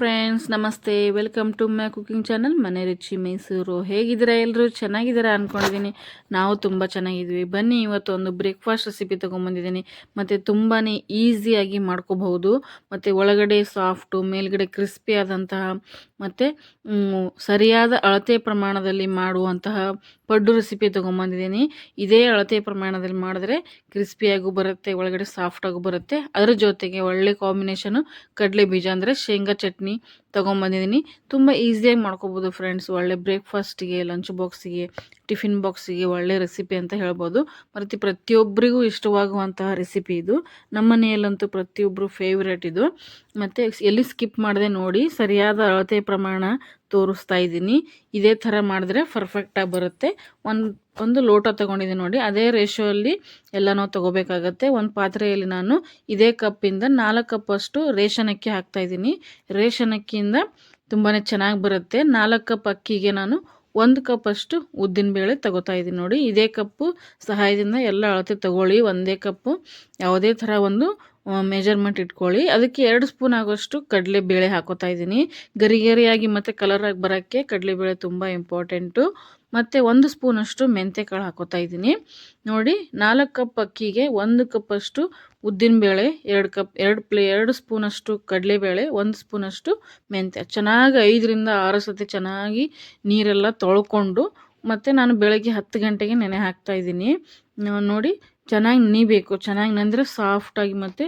Friends ನಮಸ್ತೆ welcome to my cooking channel Mane Ruchi, Mysuru. ಹೇಗಿದ್ದೀರಾ ಎಲ್ಲರೂ ಚೆನ್ನಾಗಿದ್ದೀರಾ ಅಂದ್ಕೊಂಡಿದ್ದೀನಿ ನಾವು ತುಂಬ ಚೆನ್ನಾಗಿದ್ವಿ ಬನ್ನಿ, ಇವತ್ತು ಒಂದು ಬ್ರೇಕ್ಫಾಸ್ಟ್ ರೆಸಿಪಿ ತೊಗೊಂಬಂದಿದ್ದೀನಿ ಮತ್ತು ತುಂಬಾ ಈಸಿಯಾಗಿ ಮಾಡ್ಕೋಬಹುದು. ಮತ್ತು ಒಳಗಡೆ ಸಾಫ್ಟು ಮೇಲ್ಗಡೆ ಕ್ರಿಸ್ಪಿ ಆದಂತಹ, ಮತ್ತು ಸರಿಯಾದ ಅಳತೆ ಪ್ರಮಾಣದಲ್ಲಿ ಮಾಡುವಂತಹ ಪಡ್ಡು ರೆಸಿಪಿ ತೊಗೊಂಬಂದಿದ್ದೀನಿ ಇದೇ ಅಳತೆ ಪ್ರಮಾಣದಲ್ಲಿ ಮಾಡಿದ್ರೆ ಕ್ರಿಸ್ಪಿಯಾಗೂ ಬರುತ್ತೆ, ಒಳಗಡೆ ಸಾಫ್ಟಾಗೂ ಬರುತ್ತೆ. ಅದರ ಜೊತೆಗೆ ಒಳ್ಳೆ ಕಾಂಬಿನೇಷನು ಕಡಲೆ ಬೀಜ ಅಂದರೆ ಶೇಂಗಾ ಚಟ್ನಿ ತೊಗೊಂಬಂದಿದ್ದೀನಿ ತುಂಬ ಈಸಿಯಾಗಿ ಮಾಡ್ಕೋಬೋದು ಫ್ರೆಂಡ್ಸ್ ಒಳ್ಳೆ ಬ್ರೇಕ್ಫಾಸ್ಟಿಗೆ ಲಂಚ್ ಬಾಕ್ಸಿಗೆ ಟಿಫಿನ್ ಬಾಕ್ಸಿಗೆ ಒಳ್ಳೆ ರೆಸಿಪಿ ಅಂತ ಹೇಳ್ಬೋದು. ಮತ್ತು ಪ್ರತಿಯೊಬ್ಬರಿಗೂ ಇಷ್ಟವಾಗುವಂತಹ ರೆಸಿಪಿ ಇದು. ನಮ್ಮ ಮನೆಯಲ್ಲಂತೂ ಪ್ರತಿಯೊಬ್ಬರು ಫೇವ್ರೇಟ್ ಇದು. ಮತ್ತು ಎಲ್ಲಿ ಸ್ಕಿಪ್ ಮಾಡದೆ ನೋಡಿ ಸರಿಯಾದ ಅಳತೆ ಪ್ರಮಾಣ ತೋರಿಸ್ತಾ ಇದ್ದೀನಿ. ಇದೇ ಥರ ಮಾಡಿದ್ರೆ ಪರ್ಫೆಕ್ಟಾಗಿ ಬರುತ್ತೆ. ಒಂದು ಒಂದು ಲೋಟ ತಗೊಂಡಿದ್ದೀನಿ ನೋಡಿ. ಅದೇ ರೇಷೋಲ್ಲಿ ಎಲ್ಲನೂ ತೊಗೋಬೇಕಾಗತ್ತೆ. ಒಂದು ಪಾತ್ರೆಯಲ್ಲಿ ನಾನು ಇದೇ ಕಪ್ಪಿಂದ ನಾಲ್ಕು ಕಪ್ಪಷ್ಟು ರೇಷನ್ ಅಕ್ಕಿ ಹಾಕ್ತಾಯಿದ್ದೀನಿ ರೇಷನ್ ಅಕ್ಕಿಯಿಂದ ತುಂಬಾ ಚೆನ್ನಾಗಿ ಬರುತ್ತೆ. ನಾಲ್ಕು ಕಪ್ ಅಕ್ಕಿಗೆ ನಾನು ಒಂದು ಕಪ್ಪಷ್ಟು ಉದ್ದಿನಬೇಳೆ ತಗೋತಾ ಇದ್ದೀನಿ ನೋಡಿ. ಇದೇ ಕಪ್ಪು ಸಹಾಯದಿಂದ ಎಲ್ಲ ಅಳತೆ ತಗೊಳ್ಳಿ. ಒಂದೇ ಕಪ್ಪು. ಯಾವುದೇ ಥರ ಒಂದು ಮೆಜರ್ಮೆಂಟ್ ಇಟ್ಕೊಳ್ಳಿ. ಅದಕ್ಕೆ ಎರಡು ಸ್ಪೂನ್ ಆಗೋಷ್ಟು ಕಡಲೆಬೇಳೆ ಹಾಕೋತಾ ಇದ್ದೀನಿ. ಗರಿ ಗರಿಯಾಗಿ ಮತ್ತು ಕಲರಾಗಿ ಬರೋಕ್ಕೆ ಕಡಲೆಬೇಳೆ ತುಂಬ ಇಂಪಾರ್ಟೆಂಟು ಮತ್ತು ಒಂದು ಸ್ಪೂನಷ್ಟು ಮೆಂತ್ಯಕಾಳು ಹಾಕೋತಾ ಇದ್ದೀನಿ. ನೋಡಿ, ನಾಲ್ಕು ಕಪ್ ಅಕ್ಕಿಗೆ ಒಂದು ಕಪ್ಪಷ್ಟು ಉದ್ದಿನಬೇಳೆ, ಎರಡು ಕಪ್ ಎರಡು ಪ್ಲೇ ಎರಡು ಸ್ಪೂನಷ್ಟು ಕಡಲೆಬೇಳೆ, ಒಂದು ಸ್ಪೂನಷ್ಟು ಮೆಂತ್ಯ. ಚೆನ್ನಾಗಿ ಐದರಿಂದ ಆರು ಸತಿ ಚೆನ್ನಾಗಿ ನೀರೆಲ್ಲ ತೊಳ್ಕೊಂಡು ಮತ್ತು ನಾನು ಬೆಳಗ್ಗೆ ಹತ್ತು ಗಂಟೆಗೆ ನೆನೆ ಹಾಕ್ತಾ ಇದ್ದೀನಿ. ನೋಡಿ ಚೆನ್ನಾಗಿ ನೆನಿಬೇಕು, ಚೆನ್ನಾಗಿ ನೆಂದರೆ ಸಾಫ್ಟಾಗಿ ಮತ್ತು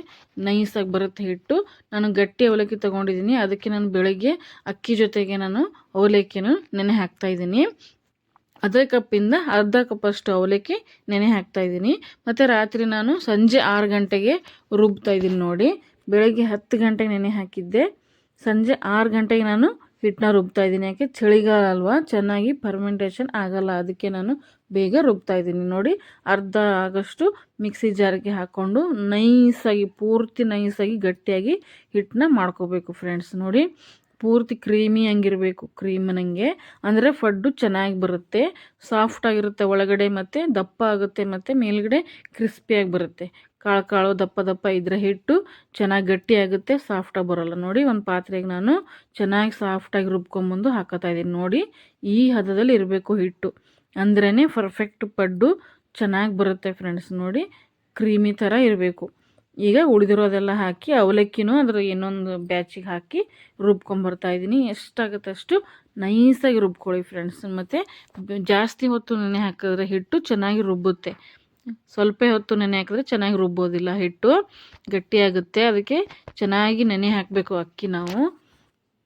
ನೈಸಾಗಿ ಬರುತ್ತೆ ಹಿಟ್ಟು. ನಾನು ಗಟ್ಟಿ ಅವಲಕ್ಕಿ ತೊಗೊಂಡಿದ್ದೀನಿ. ಅದಕ್ಕೆ ನಾನು ಬೆಳಗ್ಗೆ ಅಕ್ಕಿ ಜೊತೆಗೆ ನಾನು ಅವಲಕ್ಕಿನೂ ನೆನೆ ಹಾಕ್ತಾಯಿದ್ದೀನಿ ಅರ್ಧ ಕಪ್ಪಿಂದ ಅರ್ಧ ಕಪ್ಪಷ್ಟು ಅವಲಕ್ಕಿ ನೆನೆ ಹಾಕ್ತಾಯಿದ್ದೀನಿ ಮತ್ತು ರಾತ್ರಿ ನಾನು ಸಂಜೆ ಆರು ಗಂಟೆಗೆ ರುಬ್ತಾ ಇದ್ದೀನಿ ನೋಡಿ. ಬೆಳಗ್ಗೆ ಹತ್ತು ಗಂಟೆಗೆ ನೆನೆ ಹಾಕಿದ್ದೆ. ಸಂಜೆ ಆರು ಗಂಟೆಗೆ ನಾನು ಹಿಟ್ಟನ್ನ ರುಬ್ತಾ ಇದ್ದೀನಿ. ಯಾಕೆ? ಚಳಿಗಾಲ ಅಲ್ವಾ? ಚೆನ್ನಾಗಿ ಫರ್ಮೆಂಟೇಷನ್ ಆಗಲ್ಲ. ಅದಕ್ಕೆ ನಾನು ಬೇಗ ರುಬ್ತಾ ಇದ್ದೀನಿ. ನೋಡಿ, ಅರ್ಧ ಆಗಷ್ಟು ಮಿಕ್ಸಿ ಜಾರಿಗೆ ಹಾಕ್ಕೊಂಡು ನೈಸಾಗಿ, ಪೂರ್ತಿ ನೈಸಾಗಿ ಗಟ್ಟಿಯಾಗಿ ಹಿಟ್ಟನ್ನ ಮಾಡ್ಕೋಬೇಕು ಫ್ರೆಂಡ್ಸ್ ನೋಡಿ ಪೂರ್ತಿ ಕ್ರೀಮಿ ಆಗಿರಬೇಕು ಕ್ರೀಮ್ ನನಗೆ ಅಂದರೆ ಫಡ್ಡು ಚೆನ್ನಾಗಿ ಬರುತ್ತೆ ಸಾಫ್ಟಾಗಿರುತ್ತೆ ಒಳಗಡೆ ಮತ್ತು, ದಪ್ಪ ಆಗುತ್ತೆ ಮತ್ತು ಮೇಲ್ಗಡೆ ಕ್ರಿಸ್ಪಿಯಾಗಿ ಬರುತ್ತೆ. ಕಾಳು ಕಾಳು ದಪ್ಪ ದಪ್ಪ ಇದ್ರೆ ಹಿಟ್ಟು ಚೆನ್ನಾಗಿ ಗಟ್ಟಿ ಆಗುತ್ತೆ ಸಾಫ್ಟಾಗಿ ಬರೋಲ್ಲ. ನೋಡಿ ಒಂದು ಪಾತ್ರೆಗೆ ನಾನು ಚೆನ್ನಾಗಿ ಸಾಫ್ಟಾಗಿ ರುಬ್ಕೊಂಬಂದು ಹಾಕೋತಾ ಇದ್ದೀನಿ. ನೋಡಿ ಈ ಹದದಲ್ಲಿ ಇರಬೇಕು ಹಿಟ್ಟು. ಅಂದ್ರೇ ಪರ್ಫೆಕ್ಟ್ ಪಡ್ಡು ಚೆನ್ನಾಗಿ ಬರುತ್ತೆ ಫ್ರೆಂಡ್ಸ್ ನೋಡಿ, ಕ್ರೀಮಿ ಥರ ಇರಬೇಕು. ಈಗ ಉಳಿದಿರೋದೆಲ್ಲ ಹಾಕಿ ಅವಲಕ್ಕಿನೂ ಅದ್ರ ಇನ್ನೊಂದು ಬ್ಯಾಚಿಗೆ ಹಾಕಿ ರುಬ್ಕೊಂಬರ್ತಾ ಇದ್ದೀನಿ ಎಷ್ಟಾಗುತ್ತೆ ಅಷ್ಟು ನೈಸಾಗಿ ರುಬ್ಕೊಳ್ಳಿ ಫ್ರೆಂಡ್ಸ್ ಮತ್ತು ಜಾಸ್ತಿ ಹೊತ್ತು ನೆನೆ ಹಾಕಿದ್ರೆ ಹಿಟ್ಟು ಚೆನ್ನಾಗಿ ರುಬ್ಬುತ್ತೆ. ಸ್ವಲ್ಪ ಹೊತ್ತು ನೆನೆ ಹಾಕಿದ್ರೆ ಚೆನ್ನಾಗಿ ರುಬ್ಬೋದಿಲ್ಲ ಹಿಟ್ಟು. ಗಟ್ಟಿಯಾಗುತ್ತೆ. ಅದಕ್ಕೆ ಚೆನ್ನಾಗಿ ನೆನೆ ಹಾಕಬೇಕು ಅಕ್ಕಿ ನಾವು.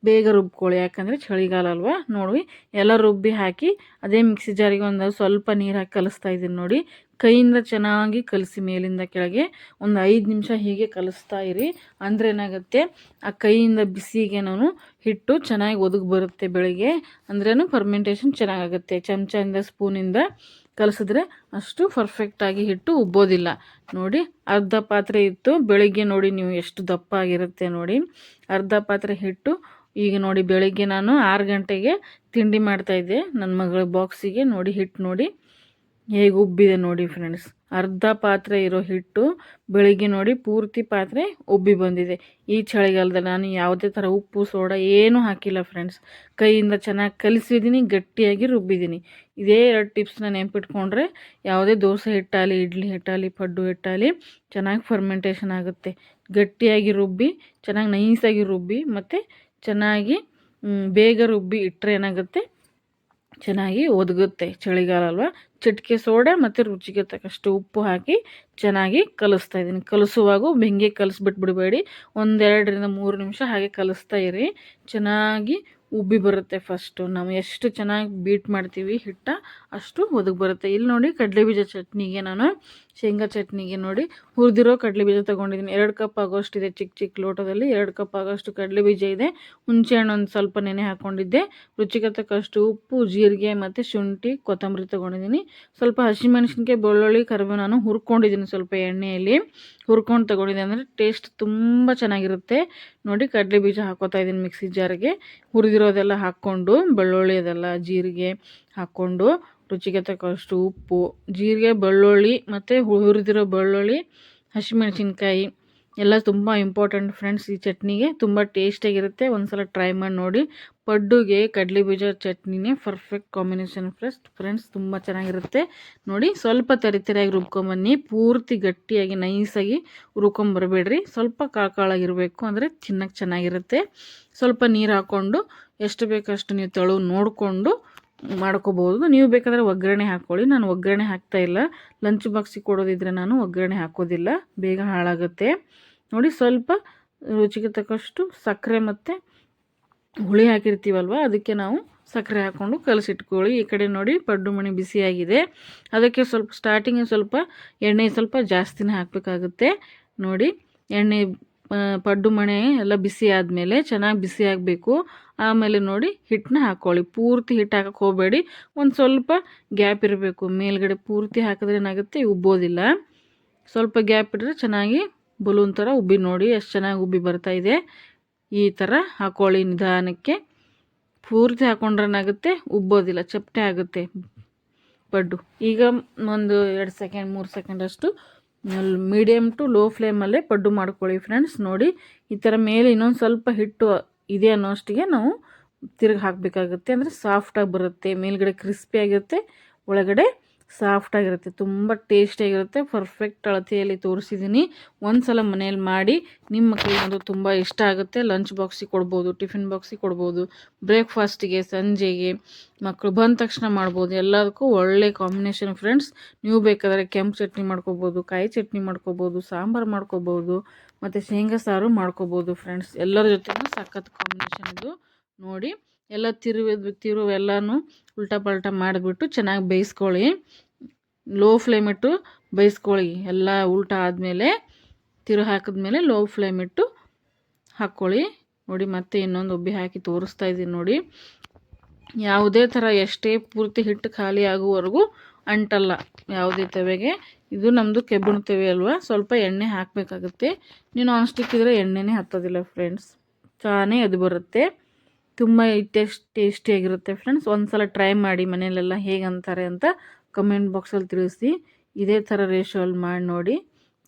ಬೇಗ ರುಬ್ಕೊಳ್ಳಿ. ಯಾಕಂದರೆ ಚಳಿಗಾಲ ಅಲ್ವಾ? ನೋಡಿ ಎಲ್ಲ ರುಬ್ಬಿ ಹಾಕಿ, ಅದೇ ಮಿಕ್ಸಿ ಜಾರಿಗೆ ಒಂದು ಸ್ವಲ್ಪ ನೀರು ಹಾಕಿ ಕಲಿಸ್ತಾ ಇದ್ದೀನಿ ನೋಡಿ. ಕೈಯಿಂದ ಚೆನ್ನಾಗಿ ಕಲಸಿ ಮೇಲಿಂದ ಕೆಳಗೆ ಒಂದು ಐದು ನಿಮಿಷ ಹೀಗೆ ಕಲಿಸ್ತಾ ಇರಿ. ಅಂದರೆ ಏನಾಗುತ್ತೆ? ಆ ಕೈಯಿಂದ ಬಿಸಿಗೆ ನಾನು ಹಿಟ್ಟು ಚೆನ್ನಾಗಿ ಒದಗಿ ಬರುತ್ತೆ ಬೆಳಗ್ಗೆ. ಅಂದ್ರೂ ಫರ್ಮೆಂಟೇಷನ್ ಚೆನ್ನಾಗಾಗುತ್ತೆ. ಚಮಚದಿಂದ ಸ್ಪೂನಿಂದ ಕಲಸಿದ್ರೆ ಅಷ್ಟು ಪರ್ಫೆಕ್ಟಾಗಿ ಹಿಟ್ಟು ಉಬ್ಬೋದಿಲ್ಲ. ನೋಡಿ, ಅರ್ಧ ಪಾತ್ರೆ ಇತ್ತು. ಬೆಳಿಗ್ಗೆ ನೋಡಿ ನೀವು ಎಷ್ಟು ದಪ್ಪ ಆಗಿರುತ್ತೆ ನೋಡಿ. ಅರ್ಧ ಪಾತ್ರೆ ಹಿಟ್ಟು. ಈಗ ನೋಡಿ, ಬೆಳಿಗ್ಗೆ ನಾನು ಆರು ಗಂಟೆಗೆ ತಿಂಡಿ ಮಾಡ್ತಾಯಿದ್ದೆ ನನ್ನ ಮಗಳ ಬಾಕ್ಸಿಗೆ ನೋಡಿ ಹಿಟ್ಟು ನೋಡಿ. ಹೇಗೆ ಉಬ್ಬಿದೆ ನೋಡಿ ಫ್ರೆಂಡ್ಸ್ ಅರ್ಧ ಪಾತ್ರೆ ಇರೋ ಹಿಟ್ಟು ಬೆಳಿಗ್ಗೆ ನೋಡಿ ಪೂರ್ತಿ ಪಾತ್ರೆ ಉಬ್ಬಿ ಬಂದಿದೆ. ಈ ಚಳಿಗಾಲದಲ್ಲಿ ನಾನು ಯಾವುದೇ ಥರ ಉಪ್ಪು, ಸೋಡಾ ಏನೂ ಹಾಕಿಲ್ಲ ಫ್ರೆಂಡ್ಸ್ ಕೈಯಿಂದ ಚೆನ್ನಾಗಿ ಕಲಿಸಿದ್ದೀನಿ ಗಟ್ಟಿಯಾಗಿ ರುಬ್ಬಿದ್ದೀನಿ ಇದೇ ಎರಡು ಟಿಪ್ಸ್ನ ನೆನಪಿಟ್ಕೊಂಡ್ರೆ ಯಾವುದೇ ದೋಸೆ ಹಿಟ್ಟಾಲಿ ಇಡ್ಲಿ ಹಿಟ್ಟಾಲಿ ಪಡ್ಡು ಹಿಟ್ಟಾಲಿ ಚೆನ್ನಾಗಿ ಫರ್ಮೆಂಟೇಷನ್ ಆಗುತ್ತೆ. ಗಟ್ಟಿಯಾಗಿ ರುಬ್ಬಿ, ಚೆನ್ನಾಗಿ ನೈಸಾಗಿ ರುಬ್ಬಿ ಮತ್ತು ಚೆನ್ನಾಗಿ ಬೇಗ ರುಬ್ಬಿ ಇಟ್ಟರೆ ಏನಾಗುತ್ತೆ? ಚೆನ್ನಾಗಿ ಒದಗುತ್ತೆ ಚಳಿಗಾಲ ಅಲ್ವಾ? ಚಿಟಿಕೆ ಸೋಡೆ ಮತ್ತು ರುಚಿಗೆ ತಕ್ಕಷ್ಟು ಉಪ್ಪು ಹಾಕಿ ಚೆನ್ನಾಗಿ ಕಲಿಸ್ತಾ ಇದ್ದೀನಿ. ಕಲಿಸುವಾಗ ಬೆಂಗೆ ಕಲಿಸ್ಬಿಟ್ಬಿಡಬೇಡಿ. ಒಂದೆರಡರಿಂದ ಮೂರು ನಿಮಿಷ ಹಾಗೆ ಕಲಿಸ್ತಾ ಇರಿ. ಚೆನ್ನಾಗಿ ಉಬ್ಬಿ ಬರುತ್ತೆ ಫಸ್ಟು ನಾವು ಎಷ್ಟು ಚೆನ್ನಾಗಿ ಬೀಟ್ ಮಾಡ್ತೀವಿ ಹಿಟ್ಟ, ಅಷ್ಟು ಒದಗಿ ಬರುತ್ತೆ. ಇಲ್ಲಿ ನೋಡಿ ಕಡಲೆ ಬೀಜ ಚಟ್ನಿಗೆ ನಾನು ಶೇಂಗಾ ಚಟ್ನಿಗೆ ನೋಡಿ ಹುರಿದಿರೋ ಕಡಲೆ ಬೀಜ ತೊಗೊಂಡಿದ್ದೀನಿ. ಎರಡು ಕಪ್ ಆಗೋಷ್ಟಿದೆ ಚಿಕ್ಕ ಚಿಕ್ಕ ಲೋಟದಲ್ಲಿ, ಎರಡು ಕಪ್ ಆಗೋಷ್ಟು ಕಡಲೆ ಬೀಜ ಇದೆ ಹುಣಸೆಹಣ್ಣು ಒಂದು ಸ್ವಲ್ಪ ನೆನೆ ಹಾಕ್ಕೊಂಡಿದ್ದೆ ರುಚಿಗೆ ತಕ್ಕಷ್ಟು ಉಪ್ಪು, ಜೀರಿಗೆ ಮತ್ತು ಶುಂಠಿ, ಕೊತ್ತಂಬರಿ ತೊಗೊಂಡಿದ್ದೀನಿ. ಸ್ವಲ್ಪ ಹಸಿಮೆಣಸಿನ್ಕಾಯಿ, ಬೆಳ್ಳುಳ್ಳಿ, ಕರಿಬೇವು ನಾನು ಹುರ್ಕೊಂಡಿದ್ದೀನಿ ಸ್ವಲ್ಪ ಎಣ್ಣೆಯಲ್ಲಿ. ಹುರ್ಕೊಂಡು ತಗೊಂಡಿದೆ ಅಂದರೆ ಟೇಸ್ಟ್ ತುಂಬ ಚೆನ್ನಾಗಿರುತ್ತೆ. ನೋಡಿ ಕಡಲೆ ಬೀಜ ಹಾಕೋತಾ ಇದ್ದೀನಿ ಮಿಕ್ಸಿ ಜಾರಿಗೆ ಹುರಿದಿರೋದೆಲ್ಲ ಹಾಕ್ಕೊಂಡು, ಬೆಳ್ಳುಳ್ಳಿ ಅದೆಲ್ಲ ಜೀರಿಗೆ ಹಾಕ್ಕೊಂಡು, ರುಚಿಗೆ ತಕ್ಕಷ್ಟು ಉಪ್ಪು, ಜೀರಿಗೆ, ಬೆಳ್ಳುಳ್ಳಿ ಮತ್ತು ಹುರಿದಿರೋ ಬೆಳ್ಳುಳ್ಳಿ, ಹಸಿಮೆಣಸಿನ್ಕಾಯಿ ಎಲ್ಲ ತುಂಬ ಇಂಪಾರ್ಟೆಂಟ್ ಫ್ರೆಂಡ್ಸ್ ಈ ಚಟ್ನಿಗೆ. ತುಂಬ ಟೇಸ್ಟಿಯಾಗಿರುತ್ತೆ ಒಂದ್ಸಲ ಟ್ರೈ ಮಾಡಿ ನೋಡಿ. ಪಡ್ಡುಗೆ ಕಡಲೆ ಬೀಜ ಚಟ್ನಿನೇ ಪರ್ಫೆಕ್ಟ್ ಕಾಂಬಿನೇಷನ್ ಫ್ರೆಸ್ಟ್ ಫ್ರೆಂಡ್ಸ್ ತುಂಬ ಚೆನ್ನಾಗಿರುತ್ತೆ. ನೋಡಿ, ಸ್ವಲ್ಪ ತರಿತರಿಯಾಗಿ ರುಬ್ಕೊಂಬನ್ನಿ. ಪೂರ್ತಿ ಗಟ್ಟಿಯಾಗಿ ನೈಸಾಗಿ ರುಬ್ಕೊಂಬರ್ಬೇಡ್ರಿ. ಸ್ವಲ್ಪ ಕಾಳಾಗಿರಬೇಕು ಅಂದರೆ ತಿನ್ನಕ್ಕೆ ಚೆನ್ನಾಗಿರುತ್ತೆ. ಸ್ವಲ್ಪ ನೀರು ಹಾಕ್ಕೊಂಡು ಎಷ್ಟು ಬೇಕಷ್ಟು ನೀವು ತೆಳು ನೋಡಿಕೊಂಡು ಮಾಡ್ಕೋಬೋದು ನೀವು ಬೇಕಾದರೆ ಒಗ್ಗರಣೆ ಹಾಕ್ಕೊಳ್ಳಿ ನಾನು ಒಗ್ಗರಣೆ ಹಾಕ್ತಾ ಇಲ್ಲ. ಲಂಚ್ ಬಾಕ್ಸಿಗೆ ಕೊಡೋದಿದ್ರೆ ನಾನು ಒಗ್ಗರಣೆ ಹಾಕೋದಿಲ್ಲ. ಬೇಗ ಹಾಳಾಗುತ್ತೆ. ನೋಡಿ ಸ್ವಲ್ಪ ರುಚಿಗೆ ತಕ್ಕಷ್ಟು ಸಕ್ಕರೆ ಮತ್ತು ಹುಳಿ ಹಾಕಿರ್ತೀವಲ್ವ, ಅದಕ್ಕೆ ನಾವು ಸಕ್ಕರೆ ಹಾಕ್ಕೊಂಡು ಕಲಸಿಟ್ಕೊಳ್ಳಿ. ಈ ಕಡೆ ನೋಡಿ ಪಡ್ಡು ಮಣಿ ಬಿಸಿಯಾಗಿದೆ. ಅದಕ್ಕೆ ಸ್ವಲ್ಪ ಸ್ಟಾರ್ಟಿಂಗ್ ಸ್ವಲ್ಪ ಎಣ್ಣೆ ಸ್ವಲ್ಪ ಜಾಸ್ತಿನೇ ಹಾಕಬೇಕಾಗುತ್ತೆ. ನೋಡಿ, ಎಣ್ಣೆ ಪಡ್ಡು ಮಣೆ ಎಲ್ಲ ಬಿಸಿ ಆದಮೇಲೆ ಚೆನ್ನಾಗಿ ಬಿಸಿ ಆಗಬೇಕು. ಆಮೇಲೆ ನೋಡಿ ಹಿಟ್ಟನ್ನ ಹಾಕ್ಕೊಳ್ಳಿ ಪೂರ್ತಿ ಹಿಟ್ಟು ಹಾಕಕ್ಕೆ ಹೋಗಬೇಡಿ. ಒಂದು ಸ್ವಲ್ಪ ಗ್ಯಾಪ್ ಇರಬೇಕು. ಮೇಲ್ಗಡೆ ಪೂರ್ತಿ ಹಾಕಿದ್ರೆ ಏನಾಗುತ್ತೆ? ಉಬ್ಬೋದಿಲ್ಲ. ಸ್ವಲ್ಪ ಗ್ಯಾಪ್ ಇಟ್ಟರೆ ಚೆನ್ನಾಗಿ ಬಲೂನ್ ಥರ ಉಬ್ಬಿ ನೋಡಿ ಎಷ್ಟು ಚೆನ್ನಾಗಿ ಉಬ್ಬಿ ಬರ್ತಾ ಇದೆ. ಈ ಥರ ಹಾಕ್ಕೊಳ್ಳಿ ನಿಧಾನಕ್ಕೆ ಪೂರ್ತಿ ಹಾಕೊಂಡ್ರೇನಾಗುತ್ತೆ ಉಬ್ಬೋದಿಲ್ಲ, ಚಪ್ಪಟೆ ಆಗುತ್ತೆ. ಬಡ್ಡು ಈಗ ಒಂದು ಎರಡು ಸೆಕೆಂಡ್, ಮೂರು ಸೆಕೆಂಡಷ್ಟು ಮೀಡಿಯಮ್ ಟು ಲೋ ಫ್ಲೇಮಲ್ಲೇ ಪಡ್ಡು ಮಾಡ್ಕೊಳ್ಳಿ ಫ್ರೆಂಡ್ಸ್ ನೋಡಿ, ಈ ಥರ ಮೇಲೆ ಇನ್ನೊಂದು ಸ್ವಲ್ಪ ಹಿಟ್ಟು ಇದೆ ಅನ್ನೋಷ್ಟಿಗೆ ನಾವು ತಿರುಗಿ ಹಾಕಬೇಕಾಗುತ್ತೆ. ಅಂದರೆ ಸಾಫ್ಟಾಗಿ ಬರುತ್ತೆ, ಮೇಲ್ಗಡೆ ಕ್ರಿಸ್ಪಿಯಾಗಿರುತ್ತೆ ಒಳಗಡೆ ಸಾಫ್ಟಾಗಿರುತ್ತೆ ತುಂಬ ಟೇಸ್ಟಿಯಾಗಿರುತ್ತೆ ಪರ್ಫೆಕ್ಟ್ ಅಳತೆಯಲ್ಲಿ ತೋರಿಸಿದ್ದೀನಿ ಒಂದು ಸಲ ಮನೇಲಿ ಮಾಡಿ ನಿಮ್ಮ ಮಕ್ಕಳಿಗಂತೂ ತುಂಬ ಇಷ್ಟ ಆಗುತ್ತೆ. ಲಂಚ್ ಬಾಕ್ಸಿಗೆ ಕೊಡ್ಬೋದು ಟಿಫಿನ್ ಬಾಕ್ಸಿಗೆ ಕೊಡ್ಬೋದು ಬ್ರೇಕ್ಫಾಸ್ಟಿಗೆ ಸಂಜೆಗೆ ಮಕ್ಕಳು ಬಂದ ತಕ್ಷಣ ಮಾಡ್ಬೋದು. ಎಲ್ಲದಕ್ಕೂ ಒಳ್ಳೆ ಕಾಂಬಿನೇಷನ್ ಫ್ರೆಂಡ್ಸ್ ನೀವು ಬೇಕಾದರೆ ಕೆಂಪು ಚಟ್ನಿ ಮಾಡ್ಕೋಬೋದು, ಕಾಯಿ ಚಟ್ನಿ ಮಾಡ್ಕೋಬೋದು, ಸಾಂಬಾರು ಮಾಡ್ಕೋಬೋದು, ಮತ್ತು ಶೇಂಗಾ ಸಾರು ಮಾಡ್ಕೋಬೋದು ಫ್ರೆಂಡ್ಸ್ ಎಲ್ಲರ ಜೊತೆಗೂ ಸಖತ್ ಕಾಂಬಿನೇಷನ್ ಇದು ನೋಡಿ. ಎಲ್ಲ ತಿರುವಿ ತಿರುವು ಎಲ್ಲನೂ ಉಲ್ಟಾ ಪಲ್ಟಾ ಮಾಡಿಬಿಟ್ಟು ಚೆನ್ನಾಗಿ ಬೇಯಿಸ್ಕೊಳ್ಳಿ. ಲೋ ಫ್ಲೇಮ್ ಇಟ್ಟು ಬೇಯಿಸ್ಕೊಳ್ಳಿ. ಎಲ್ಲ ಉಲ್ಟಾ ಆದಮೇಲೆ ತಿರು ಹಾಕಿದ್ಮೇಲೆ ಲೋ ಫ್ಲೇಮ್ ಇಟ್ಟು ಹಾಕ್ಕೊಳ್ಳಿ. ನೋಡಿ ಮತ್ತೆ ಇನ್ನೊಂದು ಉಬ್ಬಿ ಹಾಕಿ ತೋರಿಸ್ತಾ ಇದ್ದೀನಿ ನೋಡಿ. ಯಾವುದೇ ಥರ ಎಷ್ಟೇ ಪೂರ್ತಿ ಹಿಟ್ಟು ಖಾಲಿ ಆಗುವವರೆಗೂ ಅಂಟಲ್ಲ ಯಾವುದೇ ತವೆಗೆ. ಇದು ನಮ್ಮದು ಕೆಬ್ಬಣ ತವೆ ಅಲ್ವಾ? ಸ್ವಲ್ಪ ಎಣ್ಣೆ ಹಾಕಬೇಕಾಗುತ್ತೆ. ನಾನ್ ಸ್ಟಿಕ್ ಇದ್ದರೆ ಎಣ್ಣೆನೇ ಹತ್ತೋದಿಲ್ಲ ಫ್ರೆಂಡ್ಸ್ ತಾನೇ ಅದು ಬರುತ್ತೆ. ತುಂಬ ಟೇಸ್ಟ್ ಟೇಸ್ಟಿಯಾಗಿರುತ್ತೆ ಫ್ರೆಂಡ್ಸ್ ಒಂದು ಸಲ ಟ್ರೈ ಮಾಡಿ ಮನೆಯಲ್ಲೆಲ್ಲ ಹೇಗೆ ಅಂತಾರೆ ಅಂತ ಕಮೆಂಟ್ ಬಾಕ್ಸಲ್ಲಿ ತಿಳಿಸಿ. ಇದೇ ಥರ ರೇಷೋಲ್ಲಿ ಮಾಡಿ ನೋಡಿ.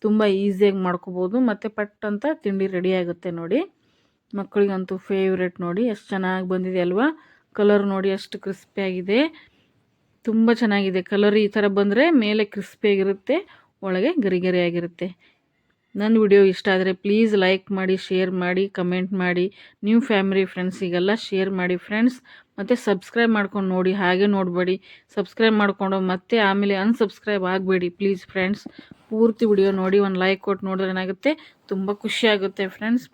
ತುಂಬ ಈಸಿಯಾಗಿ ಮಾಡ್ಕೋಬೋದು. ಮತ್ತು ಪಟ್ ಅಂತ ತಿಂಡಿ ರೆಡಿ ಆಗುತ್ತೆ ನೋಡಿ. ಮಕ್ಕಳಿಗಂತೂ ಫೇವ್ರೇಟ್ ನೋಡಿ. ಎಷ್ಟು ಚೆನ್ನಾಗಿ ಬಂದಿದೆ ಅಲ್ವಾ? ಕಲರ್ ನೋಡಿ ಎಷ್ಟು ಕ್ರಿಸ್ಪಿಯಾಗಿದೆ ತುಂಬ ಚೆನ್ನಾಗಿದೆ. ಕಲರ್ ಈ ಥರ ಬಂದರೆ ಮೇಲೆ ಕ್ರಿಸ್ಪಿಯಾಗಿರುತ್ತೆ ಒಳಗೆ ಗರಿ ಗರಿಯಾಗಿರುತ್ತೆ ನನ್ನ ವಿಡಿಯೋ ಇಷ್ಟ ಆದರೆ ಪ್ಲೀಸ್ ಲೈಕ್ ಮಾಡಿ ಶೇರ್ ಮಾಡಿ ಕಮೆಂಟ್ ಮಾಡಿ. ನ್ಯೂ ಫ್ಯಾಮಿಲಿ ಫ್ರೆಂಡ್ಸಿಗೆಲ್ಲ ಶೇರ್ ಮಾಡಿ ಫ್ರೆಂಡ್ಸ್ ಮತ್ತು ಸಬ್ಸ್ಕ್ರೈಬ್ ಮಾಡ್ಕೊಂಡು ನೋಡಿ, ಹಾಗೆ ನೋಡಬೇಡಿ. ಸಬ್ಸ್ಕ್ರೈಬ್ ಮಾಡಿಕೊಂಡು ಮತ್ತೆ ಆಮೇಲೆ ಅನ್ಸಬ್ಸ್ಕ್ರೈಬ್ ಆಗಬೇಡಿ ಪ್ಲೀಸ್ ಫ್ರೆಂಡ್ಸ್ ಪೂರ್ತಿ ವಿಡಿಯೋ ನೋಡಿ, ಒಂದು ಲೈಕ್ ಕೊಟ್ಟು ನೋಡಿದ್ರೆ ಏನಾಗುತ್ತೆ? ತುಂಬ ಖುಷಿಯಾಗುತ್ತೆ ಫ್ರೆಂಡ್ಸ್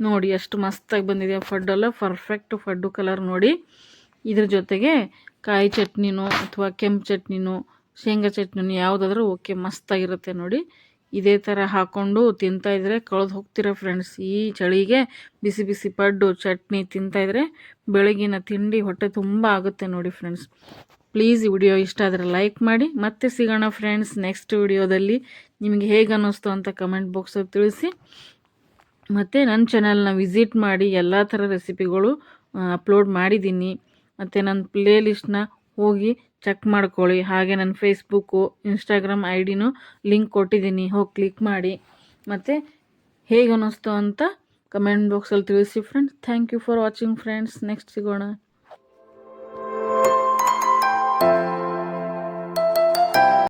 ನೋಡಿ ಎಷ್ಟು ಮಸ್ತಾಗಿ ಬಂದಿದೆ ಫಡ್ಡೆಲ್ಲ ಪರ್ಫೆಕ್ಟ್ ಫಡ್ಡು ಕಲರ್ ನೋಡಿ. ಇದ್ರ ಜೊತೆಗೆ ಕಾಯಿ ಚಟ್ನಿನೋ, ಅಥವಾ ಕೆಂಪು ಚಟ್ನಿನೋ, ಶೇಂಗಾ ಚಟ್ನಿನೋ ಯಾವುದಾದ್ರೂ ಓಕೆ ಮಸ್ತಾಗಿರುತ್ತೆ ನೋಡಿ. ಇದೇ ಥರ ಹಾಕ್ಕೊಂಡು ತಿಂತಾಯಿದ್ರೆ ಕಳೆದು ಹೋಗ್ತೀರ ಫ್ರೆಂಡ್ಸ್ ಈ ಚಳಿಗೆ ಬಿಸಿ ಬಿಸಿ ಪಡ್ಡು, ಚಟ್ನಿ ತಿಂತಾಯಿದ್ರೆ ಬೆಳಗಿನ ತಿಂಡಿ ಹೊಟ್ಟೆ ತುಂಬ ಆಗುತ್ತೆ ನೋಡಿ ಫ್ರೆಂಡ್ಸ್ ಪ್ಲೀಸ್ ಈ ವಿಡಿಯೋ ಇಷ್ಟ ಆದರೆ ಲೈಕ್ ಮಾಡಿ. ಮತ್ತೆ ಸಿಗೋಣ ಫ್ರೆಂಡ್ಸ್ ನೆಕ್ಸ್ಟ್ ವಿಡಿಯೋದಲ್ಲಿ. ನಿಮಗೆ ಹೇಗೆ ಅನ್ನಿಸ್ತು ಅಂತ ಕಮೆಂಟ್ ಬಾಕ್ಸಲ್ಲಿ ತಿಳಿಸಿ. ಮತ್ತು ನನ್ನ ಚಾನಲ್ನ ವಿಸಿಟ್ ಮಾಡಿ ಎಲ್ಲ ಥರ ರೆಸಿಪಿಗಳು ಅಪ್ಲೋಡ್ ಮಾಡಿದ್ದೀನಿ. ಮತ್ತು ನನ್ನ ಪ್ಲೇ ಲಿಸ್ಟ್ನ ಹೋಗಿ ಚೆಕ್ ಮಾಡ್ಕೊಳ್ಳಿ. ಹಾಗೆ ನನ್ನ ಫೇಸ್ಬುಕ್ಕು ಇನ್ಸ್ಟಾಗ್ರಾಮ್ ಐ ಡಿನೂ ಲಿಂಕ್ ಕೊಟ್ಟಿದ್ದೀನಿ. ಹೋಗಿ ಕ್ಲಿಕ್ ಮಾಡಿ. ಮತ್ತು ಹೇಗೆ ಅನ್ನಿಸ್ತು ಅಂತ ಕಮೆಂಟ್ ಬಾಕ್ಸಲ್ಲಿ ತಿಳಿಸಿ friends thank you for watching friends next ಸಿಗೋಣ.